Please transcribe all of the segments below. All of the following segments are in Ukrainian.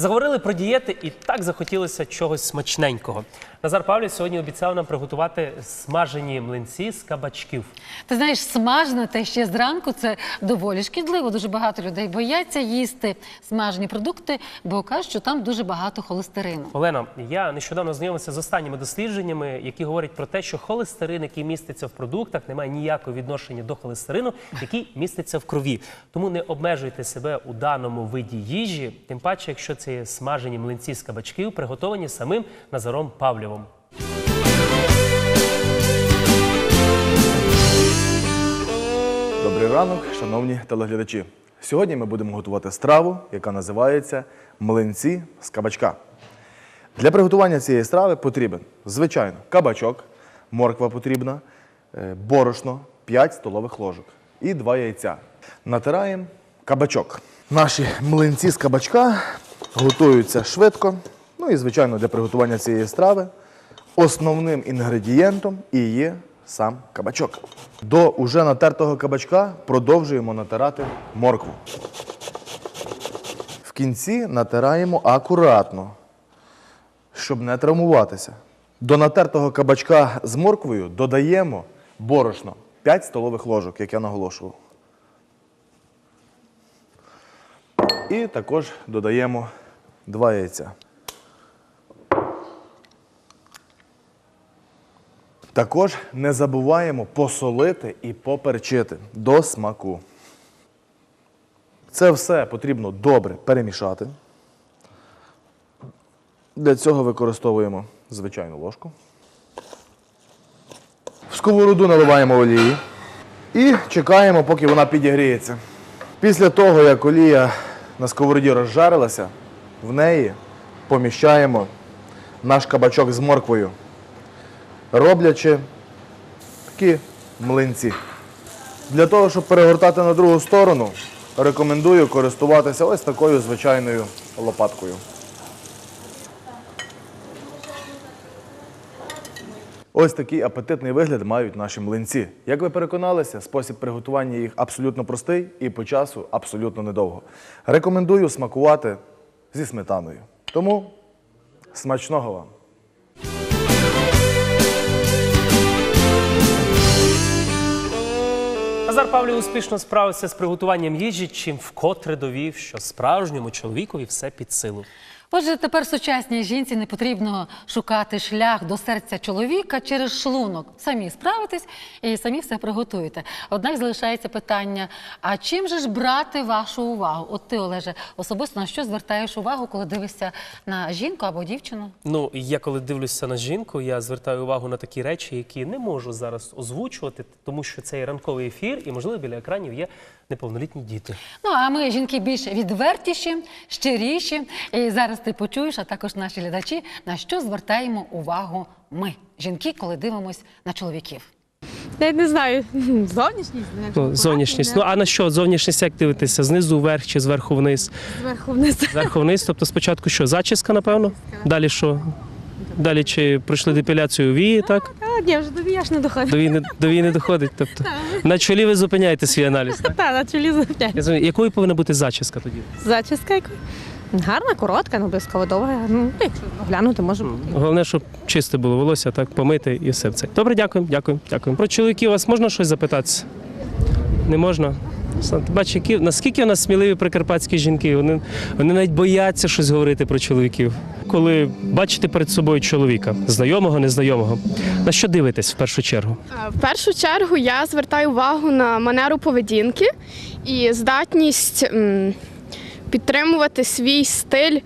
Заговорили про дієти і так захотілося чогось смачненького. Назар Павлів сьогодні обіцяв нам приготувати смажені млинці з кабачків. Ти знаєш, смажено те ще зранку це доволі шкідливо. Дуже багато людей бояться їсти смажені продукти, бо кажуть, що там дуже багато холестерину. Олено, я нещодавно знайомився з останніми дослідженнями, які говорять про те, що холестерин, який міститься в продуктах, не має ніякого відношення до холестерину, який міститься в крові. Тому не обмежуйте себе у даному виді їжі, тим паче, якщо це є смажені млинці з кабачків, приготовані самим Назаром Павлєвим. Добрий ранок, шановні телеглядачі. Сьогодні ми будемо готувати страву, яка називається млинці з кабачка. Для приготування цієї страви потрібен, звичайно, кабачок, морква потрібна, е, борошно, 5 столових ложок і 2 яйця. Натираємо кабачок. Наші млинці з кабачка готуються швидко. Ну і, звичайно, для приготування цієї страви Основним інгредієнтом і є сам кабачок. До уже натертого кабачка продовжуємо натирати моркву. В кінці натираємо акуратно, щоб не травмуватися. До натертого кабачка з морквою додаємо борошно 5 столових ложок, як я наголошував. І також додаємо 2 яйця. Також не забуваємо посолити і поперчити до смаку. Це все потрібно добре перемішати. Для цього використовуємо звичайну ложку. В сковороду наливаємо олії і чекаємо, поки вона підігріється. Після того, як олія на сковороді розжарилася, в неї поміщаємо наш кабачок з морквою роблячи такі млинці. Для того, щоб перегортати на другу сторону, рекомендую користуватися ось такою звичайною лопаткою. Ось такий апетитний вигляд мають наші млинці. Як ви переконалися, спосіб приготування їх абсолютно простий і по часу абсолютно недовго. Рекомендую смакувати зі сметаною. Тому смачного вам! Назар Павлів успішно справився з приготуванням їжі, чим вкотре довів, що справжньому чоловікові все під силу. Отже, тепер сучасній жінці не потрібно шукати шлях до серця чоловіка через шлунок. Самі справитесь і самі все приготуєте. Однак залишається питання: а чим же ж брати вашу увагу? От ти, Олеже, особисто на що звертаєш увагу, коли дивишся на жінку або дівчину? Ну, я коли дивлюся на жінку, я звертаю увагу на такі речі, які не можу зараз озвучувати, тому що це і ранковий ефір, і можливо біля екранів є неповнолітні діти. Ну а ми жінки більш відвертіші, щиріші. І зараз ти почуєш, а також наші глядачі, на що звертаємо увагу ми, жінки, коли дивимось на чоловіків. Я не знаю, зовнішність, Ну, зовнішність. Ну а на що зовнішність як дивитися? Знизу вверх чи зверху вниз? зверху вниз. Зверху вниз, тобто спочатку що? Зачіска, напевно? Далі що? Далі чи пройшли депіляцію вії, так? А, ні, вже до вії аж не доходить. До вії не, до вії не доходить. Тобто на чолі ви зупиняєте свій аналіз. Так? Та, на чолі Я розумію, Якою повинна бути зачіска тоді? Зачіска яка? Гарна, коротка, не обов'язково довга. Ну, якщо оглянути, може бути. Головне, щоб чисте було волосся, так помити і все це. Добре, дякую, дякую, дякую. Про чоловіків вас можна щось запитатися? Не можна? Бач, які наскільки у нас сміливі прикарпатські жінки. Вони, вони навіть бояться щось говорити про чоловіків. Коли бачите перед собою чоловіка, знайомого, незнайомого, на що дивитесь в першу чергу? В першу чергу я звертаю увагу на манеру поведінки і здатність підтримувати свій стиль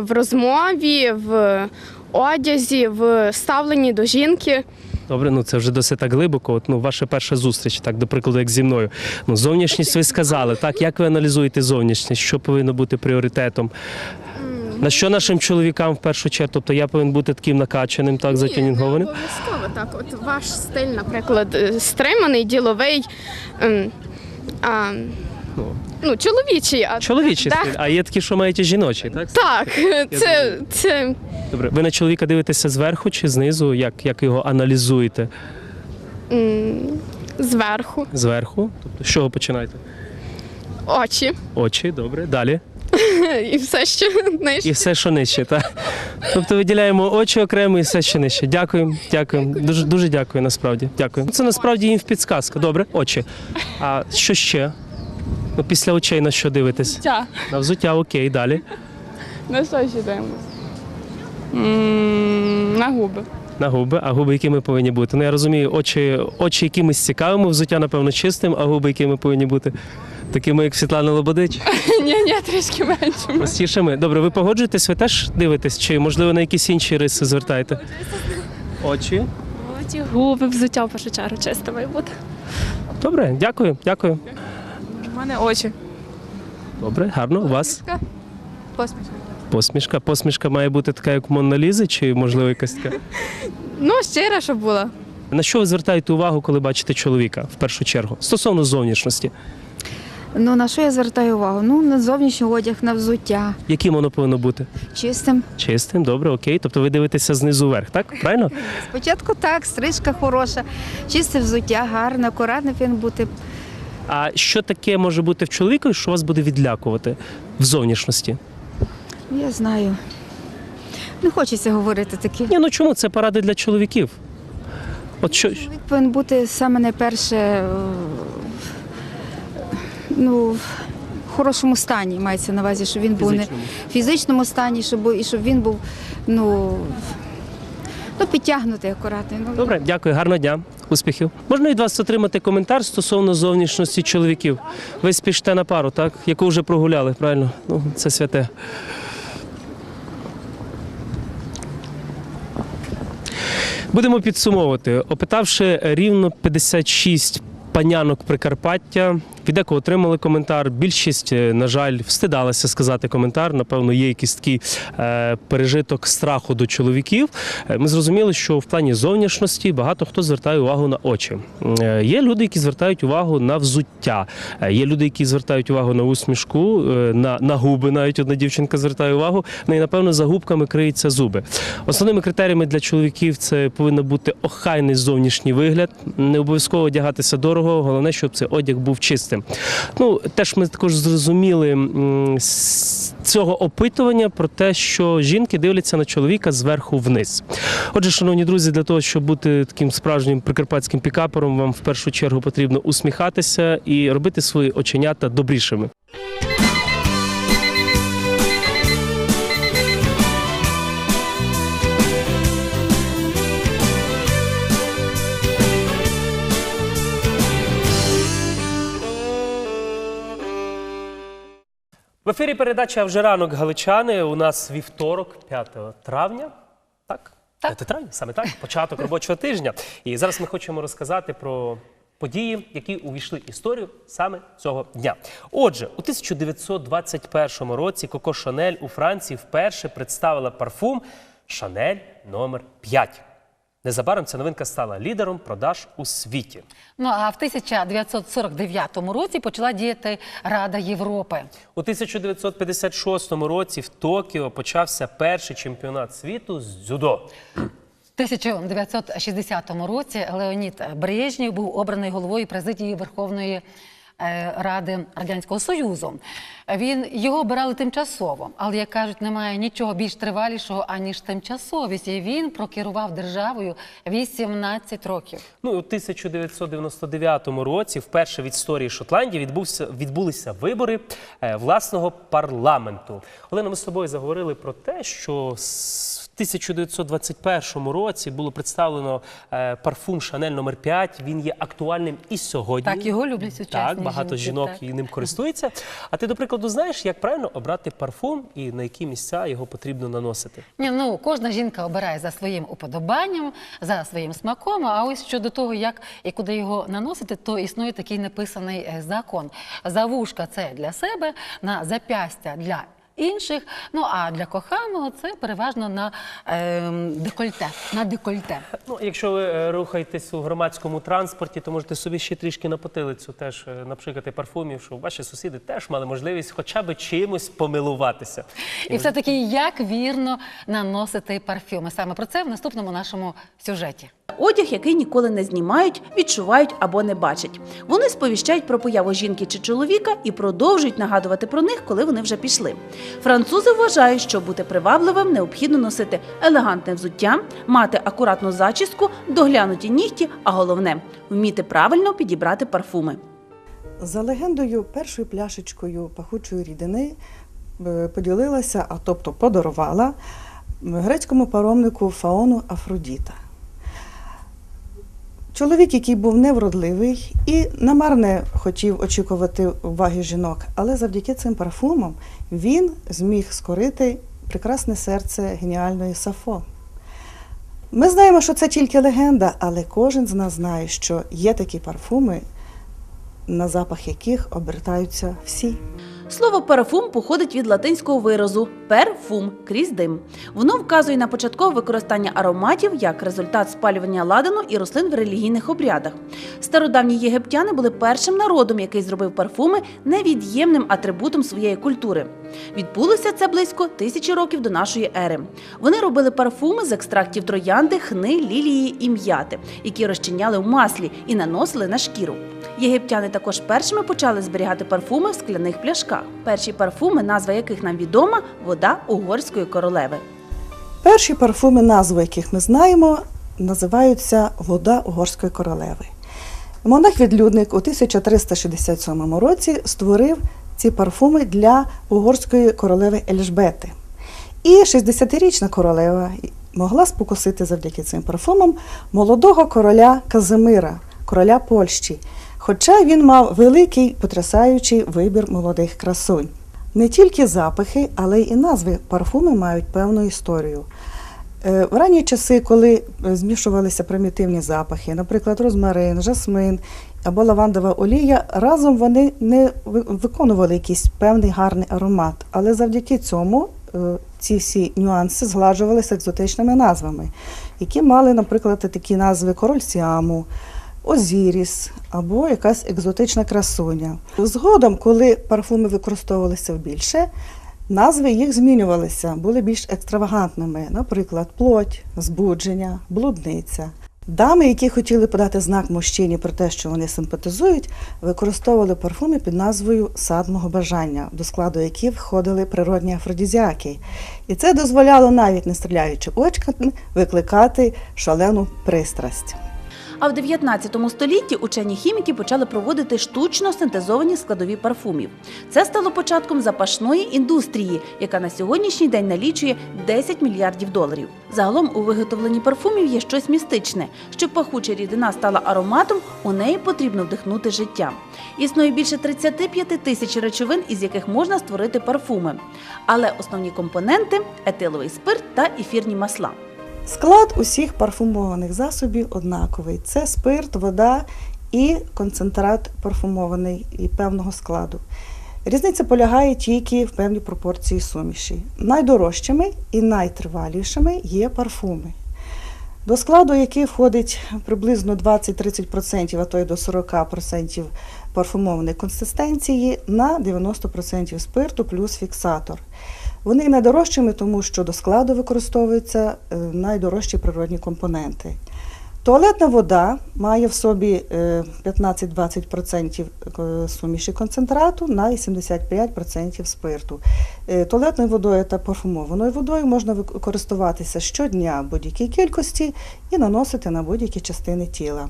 в розмові, в одязі, в ставленні до жінки. Добре, ну це вже досить так глибоко. От, ну, ваша перша зустріч, так, до прикладу, як зі мною. Ну, зовнішність ви сказали, так? Як ви аналізуєте зовнішність? Що повинно бути пріоритетом? На що нашим чоловікам в першу чергу? Тобто я повинен бути таким накачаним, так, затюнінгованим? Обов'язково так. От ваш стиль, наприклад, стриманий, діловий. ем, А, ну, чоловічий. А, Чоловічий стиль, а є такі, що мають і жіночий, так? Так, це, це Добре. Ви на чоловіка дивитеся зверху чи знизу? Як, як його аналізуєте? м, зверху, Зверху? Тобто, з чого починаєте? очі, Очі, добре. Далі. і все ще нижче. І все, що нижче, так? Тобто виділяємо очі окремо і все, що нижче. Дякую, дякую. Дуже, дуже дякую, насправді. Дякую. Це насправді їм в підсказка. Добре, очі. А що ще? Ну, після очей на що дивитесь? Життя. На взуття, окей, далі. На що ще дивимося? М, На губи. На губи, а губи якими повинні бути? Ну я розумію, очі, очі якимись цікавими, взуття, напевно, чистим, а губи якими повинні бути? Такими, як Світлана Лободич, Ні, ні, трішки менше. простішими. Добре, ви погоджуєтесь, ви теж дивитесь, чи можливо на якісь інші риси звертаєте? Очі. Очі, губи, взуття в першу чергу чисто має бути. Добре, дякую, дякую. У мене очі. Добре, гарно. У вас Посмішка. посмішка. Посмішка має бути така, як у Монна Лізи, чи можливо якась така? Ну, щира, щоб була. На що ви звертаєте увагу, коли бачите чоловіка в першу чергу? Стосовно зовнішності, Ну на що я звертаю увагу? Ну на зовнішній одяг, на взуття, яким воно повинно бути? чистим. Чистим, добре, окей. Тобто ви дивитеся знизу вверх, так? Правильно? Спочатку так, стрижка хороша, чисте взуття, гарне, акуратне він бути. А що таке може бути в чоловіка, що вас буде відлякувати в зовнішності? Я знаю. Не хочеться говорити таке. Ні, ну чому це поради для чоловіків? От що Чоловік повинен бути саме найперше е, ну, в хорошому стані, мається на увазі, щоб він був не в фізичному стані, щоб, і щоб він був ну, ну, підтягнутий акуратний. Ну, добре, дякую, гарного дня, успіхів. Можна від вас отримати коментар стосовно зовнішності чоловіків. Ви спіште на пару, так? Яку вже прогуляли, правильно? Ну, це святе. Будемо підсумовувати. Опитавши рівно 56 панянок Прикарпаття, від декого отримали коментар. Більшість, е, на жаль, встидалася сказати коментар. Напевно, є якийсь такий е, пережиток страху до чоловіків. Е, Ми зрозуміли, що в плані зовнішності багато хто звертає увагу на очі. Є люди, які звертають увагу на взуття. Є люди, які звертають увагу на усмішку, на, на губи. Навіть одна дівчинка звертає увагу. Ну і напевно за губками криються зуби. Основними критеріями для чоловіків це повинен бути охайний зовнішній вигляд. Не обов'язково одягатися дорого. Головне, щоб цей одяг був чистим. Ну теж ми також зрозуміли з цього опитування про те, що жінки дивляться на чоловіка зверху вниз. Отже, шановні друзі, для того, щоб бути таким справжнім прикарпатським пікапером, вам в першу чергу потрібно усміхатися і робити свої оченята добрішими. В ефірі передача вже ранок Галичани. У нас вівторок, 5 травня. Так? 5 травня, саме так, початок робочого тижня. І зараз ми хочемо розказати про події, які увійшли в історію саме цього дня. Отже, у 1921 році Коко Шанель у Франції вперше представила парфум Шанель номер 5. Незабаром ця новинка стала лідером продаж у світі. Ну а в 1949 році почала діяти Рада Європи. У 1956 році в Токіо почався перший чемпіонат світу з дзюдо. В 1960 році Леонід Брежнєв був обраний головою президії Верховної Ради Радянського Союзу. Він його обирали тимчасово, але як кажуть, немає нічого більш тривалішого аніж тимчасовість. І він прокерував державою 18 років. Ну у 1999 році, вперше в історії Шотландії, відбувся відбулися вибори е, власного парламенту. Олена, ми з тобою заговорили про те, що 1921 році було представлено е, парфум Шанель номер 5 Він є актуальним і сьогодні. Так, його люблять сучасні Так, багато жінок так. і ним користуються. А ти, до прикладу, знаєш, як правильно обрати парфум і на які місця його потрібно наносити? Ні, ну кожна жінка обирає за своїм уподобанням, за своїм смаком. А ось щодо того, як і куди його наносити, то існує такий неписаний е, закон. За вушка це для себе, на запястя для інших. Ну а для коханого це переважно на ем, декольте. На декольте. Ну, якщо ви е, рухаєтесь у громадському транспорті, то можете собі ще трішки на потилицю теж е, напшикати парфумів, щоб ваші сусіди теж мали можливість хоча б чимось помилуватися. І все-таки як вірно наносити парфюми. Саме про це в наступному нашому сюжеті. Одяг, який ніколи не знімають, відчувають або не бачать. Вони сповіщають про появу жінки чи чоловіка і продовжують нагадувати про них, коли вони вже пішли. Французи вважають, що бути привабливим необхідно носити елегантне взуття, мати акуратну зачіску, доглянуті нігті, а головне вміти правильно підібрати парфуми. За легендою, першою пляшечкою пахучої рідини е, поділилася, а тобто подарувала грецькому паромнику Фаону Афродіта. Чоловік, який був невродливий і намарне хотів очікувати уваги жінок, але завдяки цим парфумам він зміг скорити прекрасне серце геніальної Сафо. Ми знаємо, що це тільки легенда, але кожен з нас знає, що є такі парфуми, на запах яких обертаються всі. Слово парафум походить від латинського виразу перфум крізь дим. Воно вказує на початкове використання ароматів як результат спалювання ладану і рослин в релігійних обрядах. Стародавні єгиптяни були першим народом, який зробив парфуми невід'ємним атрибутом своєї культури. Відбулося це близько тисячі років до нашої ери. Вони робили парфуми з екстрактів троянди, хни, лілії і м'яти, які розчиняли в маслі і наносили на шкіру. Єгиптяни також першими почали зберігати парфуми в скляних пляшках. Перші парфуми, назва яких нам відома, вода угорської королеви. Перші парфуми, назву яких ми знаємо, називаються Вода Угорської королеви. Монах-відлюдник у 1367 році створив ці парфуми для угорської королеви Ельжбети. І 60-річна королева могла спокусити завдяки цим парфумам молодого короля Казимира, короля Польщі, хоча він мав великий потрясаючий вибір молодих красунь. Не тільки запахи, але й назви парфуми мають певну історію. Е, В ранні часи, коли е, змішувалися примітивні запахи, наприклад, розмарин, жасмин або лавандова олія, разом вони не виконували якийсь певний гарний аромат. Але завдяки цьому е, ці всі нюанси згладжувалися екзотичними назвами, які мали, наприклад, такі назви король Сіаму, Озіріс або якась екзотична красуня. Згодом, коли парфуми використовувалися більше, назви їх змінювалися, були більш екстравагантними, наприклад, плоть, збудження, блудниця. Дами, які хотіли подати знак мужчині про те, що вони симпатизують, використовували парфуми під назвою сад мого бажання, до складу яких входили природні афродізіаки. І це дозволяло, навіть не стріляючи очками, викликати шалену пристрасть. А в 19 столітті учені хіміки почали проводити штучно синтезовані складові парфумів. Це стало початком запашної індустрії, яка на сьогоднішній день налічує 10 мільярдів доларів. Загалом у виготовленні парфумів є щось містичне. Щоб пахуча рідина стала ароматом, у неї потрібно вдихнути життя. Існує більше 35 тисяч речовин, із яких можна створити парфуми. Але основні компоненти етиловий спирт та ефірні масла. Склад усіх парфумованих засобів однаковий: це спирт, вода і концентрат парфумований і певного складу. Різниця полягає тільки в певній пропорції суміші. Найдорожчими і найтривалішими є парфуми. До складу, який входить приблизно 20-30%, а то й до 40% парфумованої консистенції на 90% спирту плюс фіксатор. Вони є найдорожчими, тому що до складу використовуються е, найдорожчі природні компоненти. Туалетна вода має в собі е, 15-20% е, суміші концентрату на 85% спирту. Е, Туалетною водою та парфумованою водою можна користуватися щодня в будь-якій кількості і наносити на будь-які частини тіла.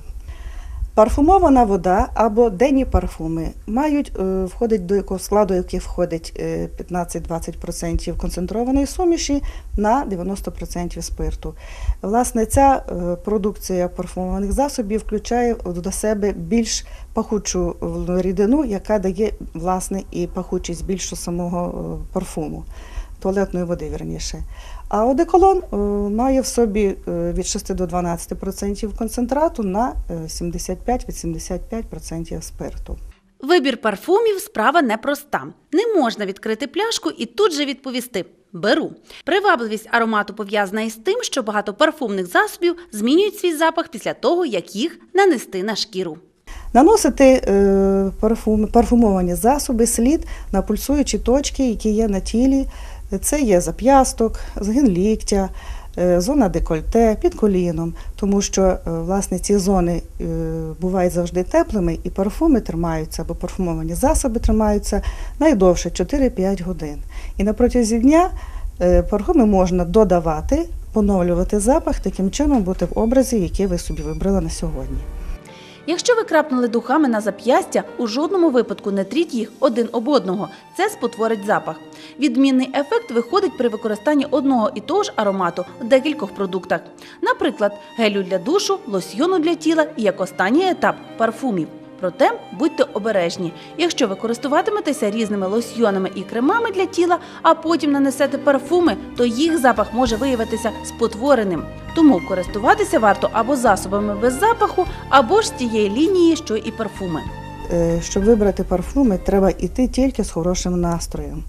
Парфумована вода або денні парфуми мають е, входить до якого складу, яких входить е, 15-20% концентрованої суміші на 90% спирту. Власне, ця е, продукція парфумованих засобів включає до себе більш пахучу е, рідину, яка дає власне і пахучість більшу самого е, парфуму, туалетної води, вірніше. А одеколон е, має в собі е, від 6 до 12% концентрату на е, 75-85% спирту. Вибір парфумів справа непроста. Не можна відкрити пляшку і тут же відповісти беру. Привабливість аромату пов'язана із тим, що багато парфумних засобів змінюють свій запах після того, як їх нанести на шкіру. Наносити е, парфум, парфумовані засоби слід на пульсуючі точки, які є на тілі. Це є зап'ясток, згин ліктя, е, зона декольте, під коліном, тому що е, власне ці зони е, бувають завжди теплими, і парфуми тримаються або парфумовані засоби тримаються найдовше 4-5 годин. І на протязі дня парфуми можна додавати, поновлювати запах, таким чином бути в образі, який ви собі вибрали на сьогодні. Якщо ви крапнули духами на зап'ястя, у жодному випадку не тріть їх один об одного. Це спотворить запах. Відмінний ефект виходить при використанні одного і того ж аромату в декількох продуктах. Наприклад, гелю для душу, лосьйону для тіла і як останній етап парфумів. Проте будьте обережні. Якщо ви користуватиметеся різними лосьйонами і кремами для тіла, а потім нанесете парфуми, то їх запах може виявитися спотвореним. Тому користуватися варто або засобами без запаху, або ж з тієї лінії, що і парфуми. Е, Щоб вибрати парфуми, треба йти тільки з хорошим настроєм.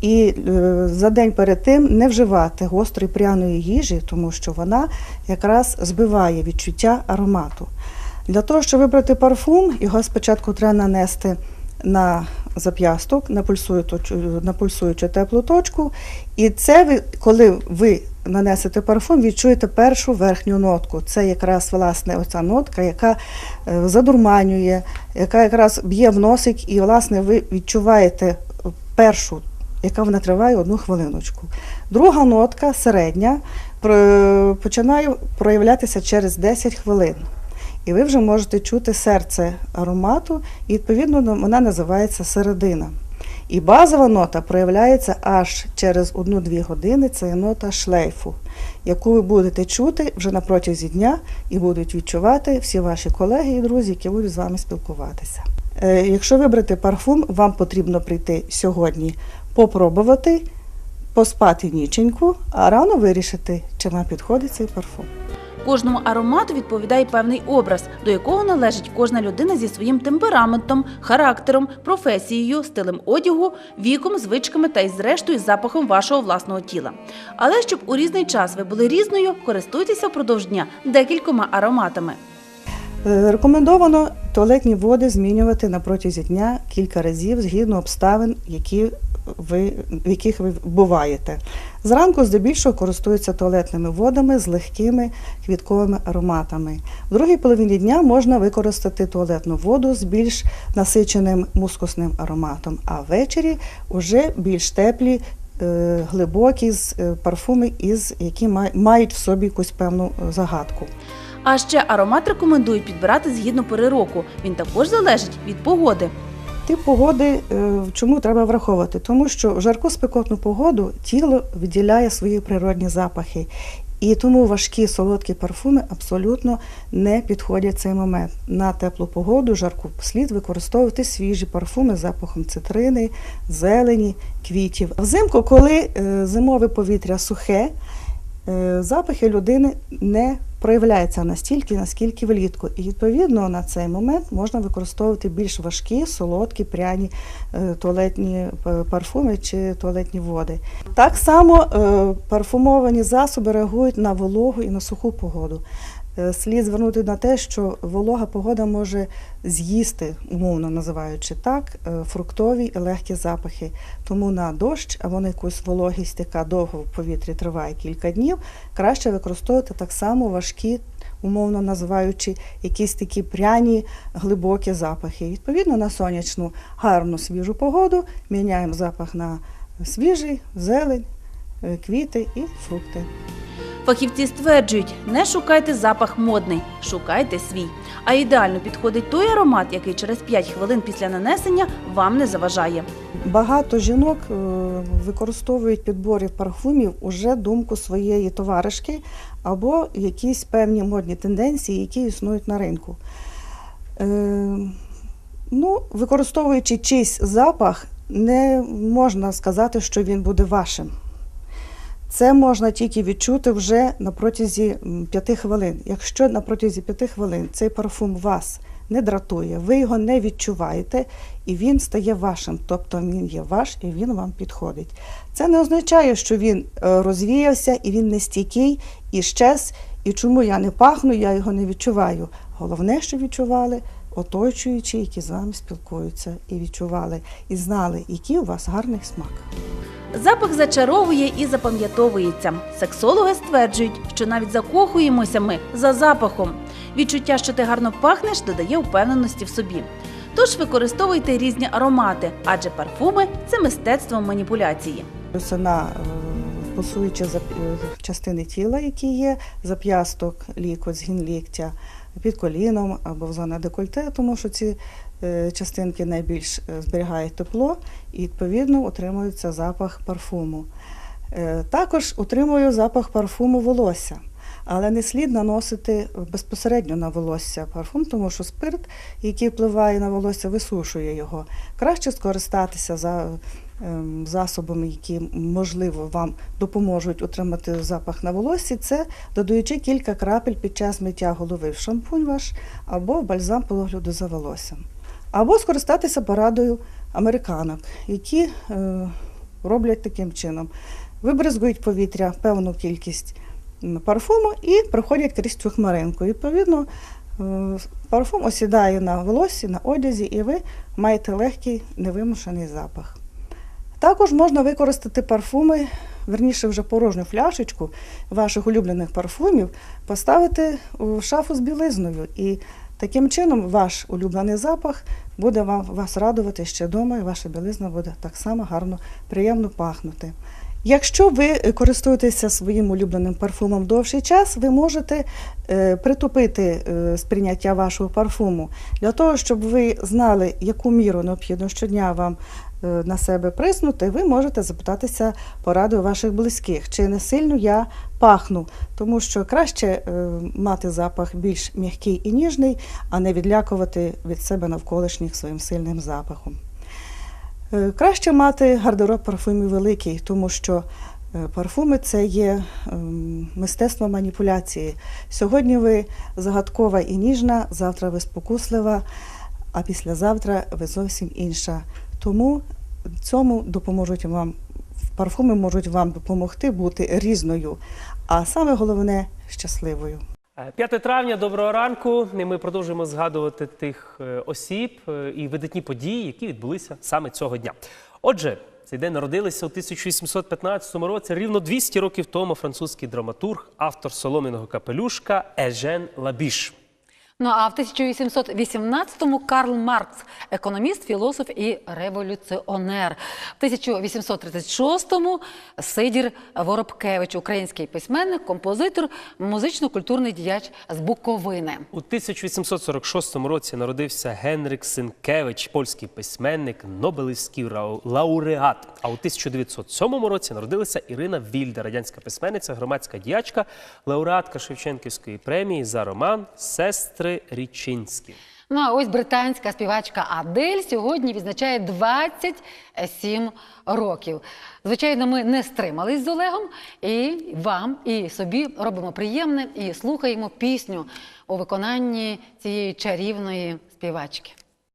І е, за день перед тим не вживати гострої пряної їжі, тому що вона якраз збиває відчуття аромату. Для того, щоб вибрати парфум, його спочатку треба нанести на зап'ясток, на на пульсуючу теплу точку. І це ви, коли ви нанесете парфум, відчуєте першу верхню нотку. Це якраз власне оця нотка, яка е, задурманює, яка якраз б'є в носик, і власне ви відчуваєте першу, яка вона триває одну хвилиночку. Друга нотка, середня, починає проявлятися через 10 хвилин. І ви вже можете чути серце аромату, і відповідно вона називається середина. І базова нота проявляється аж через 1-2 години. Це нота шлейфу, яку ви будете чути вже на протязі дня і будуть відчувати всі ваші колеги і друзі, які будуть з вами спілкуватися. Е, Якщо вибрати парфум, вам потрібно прийти сьогодні попробувати, поспати ніченьку, а рано вирішити, чи вам підходить цей парфум. Кожному аромату відповідає певний образ, до якого належить кожна людина зі своїм темпераментом, характером, професією, стилем одягу, віком, звичками та й зрештою запахом вашого власного тіла. Але щоб у різний час ви були різною, користуйтеся впродовж дня декількома ароматами. Е, Рекомендовано туалетні води змінювати на протязі дня кілька разів згідно обставин, які ви, в яких ви буваєте. Зранку здебільшого користуються туалетними водами з легкими квітковими ароматами. В другій половині дня можна використати туалетну воду з більш насиченим мускусним ароматом, а ввечері вже більш теплі. е, Глибокі з е, парфуми, із які мають в собі якусь певну е, загадку. А ще аромат рекомендують підбирати згідно пори року. Він також залежить від погоди. Тип погоди е, чому треба враховувати? Тому що в жарку спекотну погоду тіло виділяє свої природні запахи. І тому важкі солодкі парфуми абсолютно не підходять цей момент. На теплу погоду, жарку слід використовувати свіжі парфуми з запахом цитрини, зелені, квітів. Взимку, коли е, зимове повітря сухе, запахи людини не проявляються настільки, наскільки влітку. І відповідно на цей момент можна використовувати більш важкі, солодкі, пряні е, туалетні е, парфуми чи туалетні води. Так само е, парфумовані засоби реагують на вологу і на суху погоду. Е, Слід звернути на те, що волога погода може з'їсти, умовно називаючи так, е, фруктові і легкі запахи. Тому на дощ або на якусь вологість, яка довго в повітрі триває кілька днів, краще використовувати так само важкі, умовно називаючи якісь такі пряні глибокі запахи. Відповідно, на сонячну гарну свіжу погоду міняємо запах на свіжий, зелень, квіти і фрукти. Фахівці стверджують, не шукайте запах модний, шукайте свій. А ідеально підходить той аромат, який через 5 хвилин після нанесення вам не заважає. Багато жінок е, використовують підборів парфумів уже думку своєї товаришки або якісь певні модні тенденції, які існують на ринку. Е, ну, використовуючи чийсь запах, не можна сказати, що він буде вашим. Це можна тільки відчути вже на протязі п'яти хвилин. Якщо на протязі п'яти хвилин цей парфум вас не дратує, ви його не відчуваєте, і він стає вашим, тобто він є ваш і він вам підходить. Це не означає, що він е, розвіявся і він не стійкий, і щез, і чому я не пахну, я його не відчуваю. Головне, що відчували оточуючі, які з вами спілкуються, і відчували, і знали, який у вас гарний смак. Запах зачаровує і запам'ятовується. Сексологи стверджують, що навіть закохуємося ми за запахом. Відчуття, що ти гарно пахнеш, додає впевненості в собі. Тож використовуйте різні аромати, адже парфуми це мистецтво маніпуляції. Це на е, пасуючі е, частини тіла, які є, зап'ясток, лікоть, згін ліктя, під коліном або в зоні декольте, тому що ці частинки найбільш е, зберігають тепло і відповідно утримується запах парфуму. Е, Також утримує запах парфуму волосся. Але не слід наносити безпосередньо на волосся парфум, тому що спирт, який впливає на волосся, висушує його. Краще скористатися за ем, засобами, які можливо вам допоможуть утримати запах на волоссі, це додаючи кілька крапель під час миття голови в шампунь ваш або бальзам по догляду за волоссям. Або скористатися порадою американок, які е, роблять таким чином. Вибризгують повітря певну кількість парфуму і проходять крізь цю хмаринку. Відповідно, е, парфум осідає на волоссі, на одязі, і ви маєте легкий невимушений запах. Також можна використати парфуми, верніше вже порожню фляшечку ваших улюблених парфумів, поставити у шафу з білизною. І таким чином ваш улюблений запах буде вам, вас радувати ще вдома, і ваша білизна буде так само гарно, приємно пахнути. Якщо ви е, користуєтеся своїм улюбленим парфумом довший час, ви можете е, притупити е, сприйняття вашого парфуму для того, щоб ви знали, яку міру необхідно щодня вам на себе приснути, ви можете запитатися поради у ваших близьких, чи не сильно я пахну, тому що краще е, мати запах більш м'який і ніжний, а не відлякувати від себе навколишніх своїм сильним запахом. Е, Краще мати гардероб парфумів великий, тому що е, парфуми це є ем, мистецтво маніпуляції. Сьогодні ви загадкова і ніжна, завтра ви спокуслива, а післязавтра ви зовсім інша. Тому цьому допоможуть вам парфуми можуть вам допомогти бути різною, а саме головне щасливою. Е, 5 травня, доброго ранку. Ми продовжуємо згадувати тих е, осіб е, і видатні події, які відбулися саме цього дня. Отже, цей день народилися у 1815 році, рівно 200 років тому французький драматург, автор солом'яного капелюшка Ежен Лабіш. Ну а в 1818-му Карл Маркс, економіст, філософ і революціонер. В 1836-му Сидір Воробкевич, український письменник, композитор, музично-культурний діяч з Буковини. У 1846 році народився Генрик Синкевич, польський письменник, Нобелівський лауреат. А у 1907 році народилася Ірина Вільда, радянська письменниця, громадська діячка, лауреатка Шевченківської премії за роман Сестри Річинські. Ну а ось британська співачка Адель сьогодні відзначає 27 років. Звичайно, ми не стримались з Олегом, і вам, і собі робимо приємне і слухаємо пісню у виконанні цієї чарівної співачки.